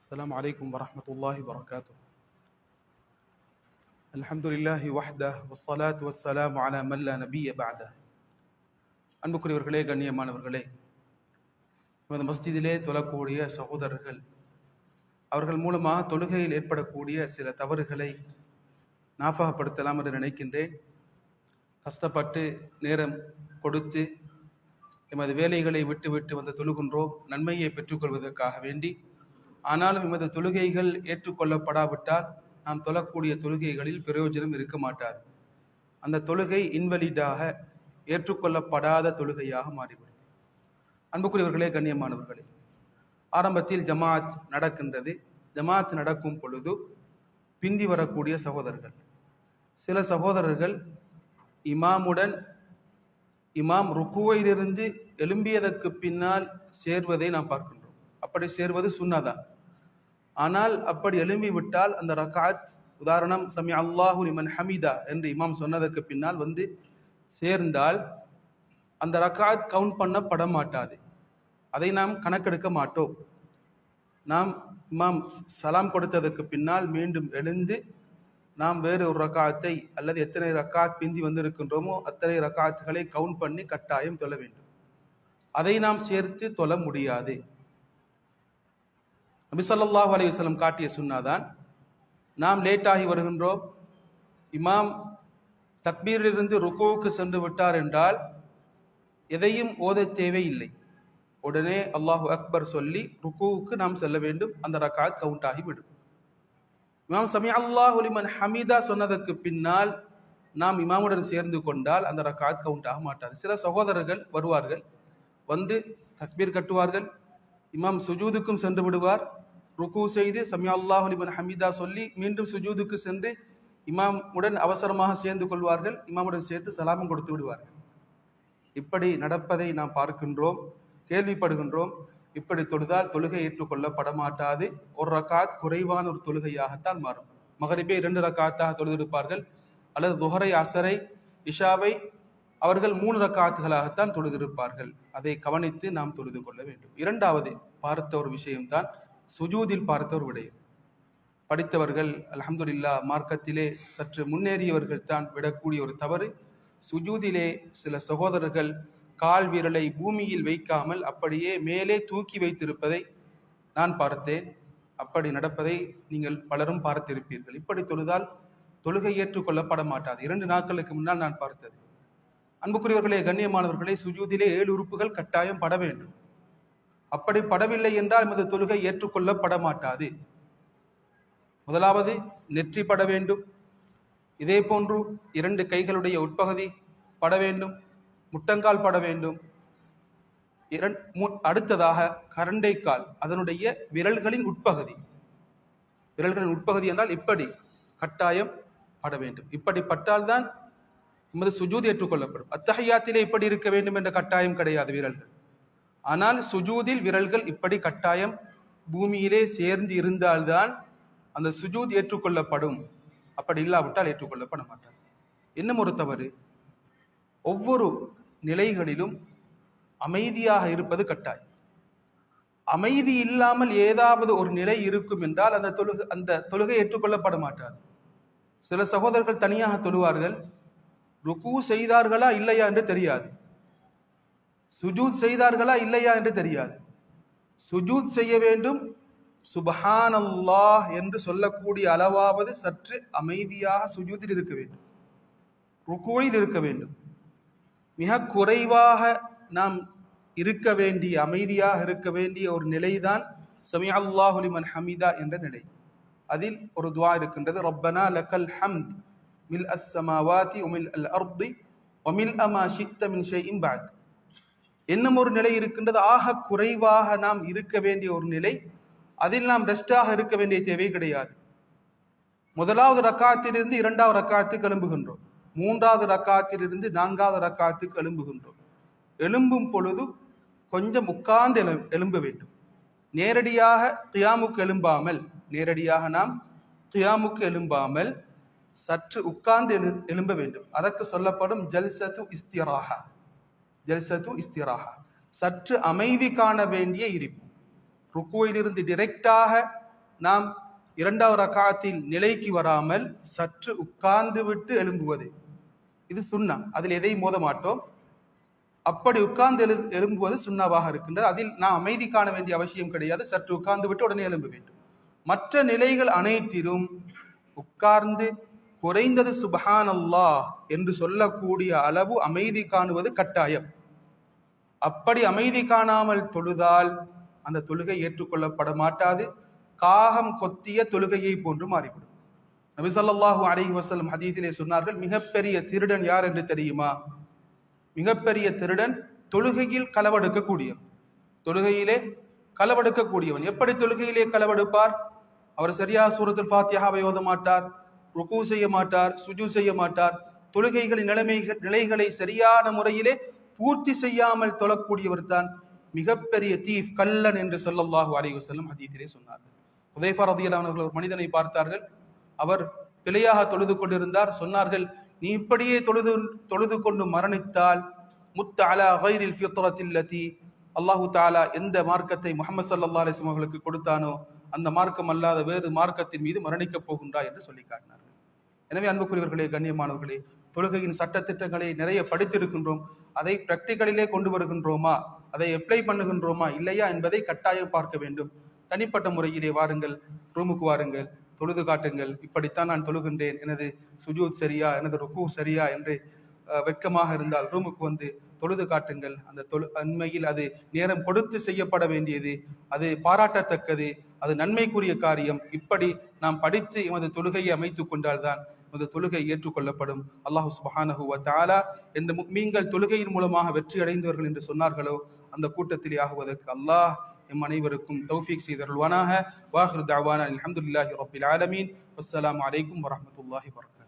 السلام عليكم ورحمة الله وبركاته الحمد لله وحده والصلاة والسلام على من لا نبي بعده அன்புக்குரியவர்களே கண்ணியமானவர்களே இந்த மஸ்ஜிதிலே தொழக்கூடிய சகோதரர்கள் அவர்கள் மூலமாக தொழுகையில் ஏற்படக்கூடிய சில தவறுகளை ஞாபகப்படுத்தலாம் என்று நினைக்கின்றேன் கஷ்டப்பட்டு நேரம் கொடுத்து எமது வேலைகளை விட்டு விட்டு வந்து தொழுகின்றோம் நன்மையை பெற்றுக்கொள்வதற்காக வேண்டி ஆனாலும் எமது தொழுகைகள் ஏற்றுக்கொள்ளப்படாவிட்டால் நாம் தொழக்கூடிய தொழுகைகளில் பிரயோஜனம் இருக்க மாட்டார். அந்த தொழுகை இன்வலிடாக ஏற்றுக்கொள்ளப்படாத தொழுகையாக மாறிவிடும். அன்புக்குரியவர்களே கண்ணியமானவர்களே ஆரம்பத்தில் ஜமாத் நடக்கின்றது. ஜமாத் நடக்கும் பொழுது பிந்தி வரக்கூடிய சகோதரர்கள். சில சகோதரர்கள் இமாமுடன் இமாம் ருக்குவையிலிருந்து எழும்பியதற்கு பின்னால் சேர்வதை நாம் பார்க்கின்றோம். அப்படி சேர்வது சுன்னாதான் ஆனால் அப்படி எழும்பி விட்டால் அந்த ரகாத் உதாரணம் சமி அல்லாஹு லிமன் ஹமீதா என்று இமாம் சொன்னதற்கு பின்னால் வந்து சேர்ந்தால் அந்த ரகாத் கவுண்ட் பண்ணப்பட மாட்டாது அதை நாம் கணக்கெடுக்க மாட்டோம். நாம் இமாம் சலாம் கொடுத்ததற்கு பின்னால் மீண்டும் எழுந்து நாம் வேறு ஒரு ரக்காத்தை அல்லது எத்தனை ரக்காத் பிந்தி வந்திருக்கின்றோமோ அத்தனை ரக்காத்துகளை கவுண்ட் பண்ணி கட்டாயம் தொழ வேண்டும். அதை நாம் சேர்த்து தொழ முடியாது. நபி ஸல்லல்லாஹு காட்டிய சுன்னாதான் நாம் லேட்டாகி வருகின்றோம். இமாம் தக்பீரிலிருந்து ருக்குவுக்கு சென்று விட்டார் என்றால் எதையும் ஓத தேவையில்லை. உடனே அல்லாஹு அக்பர் சொல்லி ருக்குவுக்கு நாம் செல்ல வேண்டும். அந்த ரக்காத் கவுண்ட் ஆகிவிடும் இமாம் சமி அல்லாஹுலிமன் ஹமீதா சொன்னதற்கு பின்னால் நாம் இமாமுடன் சேர்ந்து கொண்டால் அந்த ரக்காத் கவுண்ட் ஆக மாட்டாது. சில சகோதரர்கள் வருவார்கள் வந்து தக்பீர் கட்டுவார்கள் இமாம் சுஜூதுக்கும் சென்று விடுவார். ருக்கு செய்து சமியா அல்லாஹ் அலிபன் ஹமீதா சொல்லி மீண்டும் சுஜூதுக்கு சென்று இமாம் உடன் அவசரமாக சேர்ந்து கொள்வார்கள். இமாமுடன் சேர்த்து சலாமம் கொடுத்து விடுவார்கள். இப்படி நடப்பதை நாம் பார்க்கின்றோம் கேள்விப்படுகின்றோம். இப்படி தொழுதால் தொழுகை ஏற்றுக்கொள்ளப்பட மாட்டாது ஒரு ரக்காத் குறைவான ஒரு தொழுகையாகத்தான் மாறும். மகரிபே இரண்டு ரக்காத்தாக தொழுதிருப்பார்கள். அல்லது துஹரை அசரை இஷாவை அவர்கள் மூணு ரக்காத்துகளாகத்தான் தொழுதிருப்பார்கள். அதை கவனித்து நாம் தொழுது கொள்ள வேண்டும். இரண்டாவது பார்த்த ஒரு விஷயம்தான் சுஜூதில் பார்த்த ஒரு விடயம். படித்தவர்கள் அலமதுல்லா மார்க்கத்திலே சற்று முன்னேறியவர்கள் தான் விடக்கூடிய ஒரு தவறு. சுஜூதிலே சில சகோதரர்கள் கால் விரலை பூமியில் வைக்காமல் அப்படியே மேலே தூக்கி வைத்திருப்பதை நான் பார்த்தேன். அப்படி நடப்பதை நீங்கள் பலரும் பார்த்திருப்பீர்கள். இப்படி தொழுதால் தொழுகை ஏற்றுக்கொள்ளப்பட மாட்டாது. இரண்டு நாட்களுக்கு முன்னால் நான் பார்த்தது. அன்புக்குரியவர்களே கண்ணியமானவர்களே சுஜூதிலே ஏழு உறுப்புகள் கட்டாயம் பட வேண்டும். அப்படி படவில்லை என்றால் எமது தொழுகை ஏற்றுக்கொள்ளப்பட மாட்டாது முதலாவது நெற்றி பட வேண்டும். இதே போன்று இரண்டு கைகளுடைய உட்பகுதி பட வேண்டும். முட்டங்கால் பட வேண்டும். இரண் மு- அடுத்ததாக கரண்டைக்கால் அதனுடைய விரல்களின் உட்பகுதி. விரல்களின் உட்பகுதி என்றால் இப்படி கட்டாயம் பட வேண்டும். இப்படி பட்டால்தான் நமது சுஜூதி ஏற்றுக்கொள்ளப்படும். அத்தகையாத்திலே இப்படி இருக்க வேண்டும் என்ற கட்டாயம் கிடையாது விரல்கள். ஆனால் சுஜூதில் விரல்கள் இப்படி கட்டாயம் பூமியிலே சேர்ந்து இருந்தால்தான் அந்த சுஜூத் ஏற்றுக்கொள்ளப்படும். அப்படி இல்லாவிட்டால் ஏற்றுக்கொள்ளப்பட மாட்டார். இன்னும் ஒரு தவறு. ஒவ்வொரு நிலைகளிலும் அமைதியாக இருப்பது கட்டாயம். அமைதி இல்லாமல் ஏதாவது ஒரு நிலை இருக்கும் என்றால் அந்த தொழுகை அந்த தொழுகை ஏற்றுக்கொள்ளப்பட மாட்டார். சில சகோதரர்கள் தனியாக தொழுவார்கள். ருக்கு செய்தார்களா இல்லையா என்று தெரியாது. சுஜூத் செய்தார்களா இல்லையா என்று தெரியாது. சுஜூத் செய்ய வேண்டும். சுபஹான் அல்லாஹ் என்று சொல்லக்கூடிய அளவாவது சற்று அமைதியாக சுஜூத்தில் இருக்க வேண்டும். ருக்கோயில் இருக்க வேண்டும். மிக குறைவாக நாம் இருக்க வேண்டிய அமைதியாக இருக்க வேண்டிய ஒரு நிலைதான் சமி அல்லாஹுலிமன் ஹமீதா என்ற நிலை. அதில் ஒரு துவா இருக்கின்றது. ரப்பனா லக்கல் ஹம்த் மில் அஸ் சமாவாதி உமில் அல் அர்தி ஒமில் அமா ஷித்த மின் ஷைஇன் இம்பாத் என்னும் ஒரு நிலை இருக்கின்றது. ஆக குறைவாக நாம் இருக்க வேண்டிய ஒரு நிலை. அதில் நாம் ரெஸ்டாக இருக்க வேண்டிய தேவை கிடையாது. முதலாவது ரக்காத்திலிருந்து இரண்டாவது ரக்காத்துக்கு எழும்புகின்றோம். மூன்றாவது ரக்காத்திலிருந்து நான்காவது ரக்காத்துக்கு எழும்புகின்றோம். எழும்பும் பொழுது கொஞ்சம் உட்கார்ந்து எழு எழும்ப வேண்டும். நேரடியாக தியாமுக்கு எழும்பாமல் நேரடியாக நாம் தியாமுக்கு எழும்பாமல் சற்று உட்கார்ந்து எழு எழும்ப வேண்டும். அதற்கு சொல்லப்படும் ஜல்சத்து இஸ்திராகா ஜல்சத்து இஸ்திராகா சற்று அமைதி காண வேண்டிய இருப்பு. ருக்குவையிலிருந்து டிரெக்டாக நாம் இரண்டாவது ரக்காத்தில் நிலைக்கு வராமல் சற்று உட்கார்ந்து விட்டு எழும்புவது. இது சுண்ணா. அதில் எதையும் மோத மாட்டோம்? அப்படி உட்கார்ந்து எழு எழும்புவது சுண்ணாவாக இருக்கின்றது. அதில் நாம் அமைதி காண வேண்டிய அவசியம் கிடையாது. சற்று உட்கார்ந்து விட்டு உடனே எழும்ப வேண்டும். மற்ற நிலைகள் அனைத்திலும் உட்கார்ந்து குறைந்தது சுபஹான் அல்லாஹ் என்று சொல்லக்கூடிய அளவு அமைதி காணுவது கட்டாயம். அப்படி அமைதி காணாமல் தொழுதால் அந்த தொழுகை ஏற்றுக்கொள்ளப்பட மாட்டாது. காகம் கொத்திய தொழுகையை போன்று மாறிவிடும். நபிசல்லாஹூ ஸல்லல்லாஹு வசலம் ஹதீதிலே சொன்னார்கள் மிகப்பெரிய திருடன் யார் என்று தெரியுமா? மிகப்பெரிய திருடன் தொழுகையில் களவெடுக்கக்கூடியவன். தொழுகையிலே களவெடுக்கக்கூடியவன். எப்படி தொழுகையிலே களவெடுப்பார்? அவர் சரியா சூரத்தில் ஃபாத்தியாவை ஓத மாட்டார்? ருக்கு செய்ய மாட்டார் சுஜு செய்ய மாட்டார். தொழுகைகளின் நிலைமைகள் நிலைகளை சரியான முறையிலே பூர்த்தி செய்யாமல் தொழக்கூடியவர் தான் மிகப்பெரிய தீஃப் கல்லன் என்று சொல்லல்லாஹு அலைவு செல்லும் ஹதீஸிலே சொன்னார்கள். உதயஃபார் ரதியல்லாஹு ஒரு மனிதனை பார்த்தார்கள். அவர் பிழையாக தொழுது கொண்டிருந்தார். சொன்னார்கள் நீ இப்படியே தொழுது தொழுது கொண்டு மரணித்தால் முத்த அலா கைரில் ஃபித்ரத்தில்லதி அல்லாஹு தாலா எந்த மார்க்கத்தை முகமது சல்லா அலிஸ்லாம் அவர்களுக்கு கொடுத்தானோ அந்த மார்க்கம் அல்லாத வேறு மார்க்கத்தின் மீது மரணிக்கப் போகின்றாய் என்று சொல்லி காட்டினார்கள். எனவே அன்புக்குரியவர்களே கண்ணியமானவர்களே தொழுகையின் சட்ட திட்டங்களை நிறைய படித்திருக்கின்றோம். அதை பிராக்டிக்கலிலே கொண்டு வருகின்றோமா? அதை அப்ளை பண்ணுகின்றோமா? இல்லையா என்பதை கட்டாயம் பார்க்க வேண்டும். தனிப்பட்ட முறையிலே வாருங்கள் ரூமுக்கு வாருங்கள் தொழுது காட்டுங்கள். இப்படித்தான் நான் தொழுகின்றேன். எனது சுஜூத் சரியா? எனது ருக்கு சரியா? என்று வெட்கமாக இருந்தால் ரூமுக்கு வந்து தொழுது காட்டுங்கள். அந்த தொழு அண்மையில் அது நேரம் கொடுத்து செய்யப்பட வேண்டியது. அது பாராட்டத்தக்கது. அது நன்மைக்குரிய காரியம். இப்படி நாம் படித்து எமது தொழுகையை அமைத்து கொண்டால்தான் எமது தொழுகை ஏற்றுக்கொள்ளப்படும். அல்லாஹு சுபஹானஹு தாலா எந்த நீங்கள் தொழுகையின் மூலமாக வெற்றி அடைந்தவர்கள் என்று சொன்னார்களோ அந்த கூட்டத்திலே ஆகுவதற்கு அல்லாஹ் எம் அனைவருக்கும் தௌஃபீக் செய்தருள்வானாக. வாஹிரு தஅவானா அலமதுல்லாஹி ரபில் ஆலமீன். அஸ்லாம் வலைக்கம் வரமத்துல்லாஹி வபரகாத்துஹு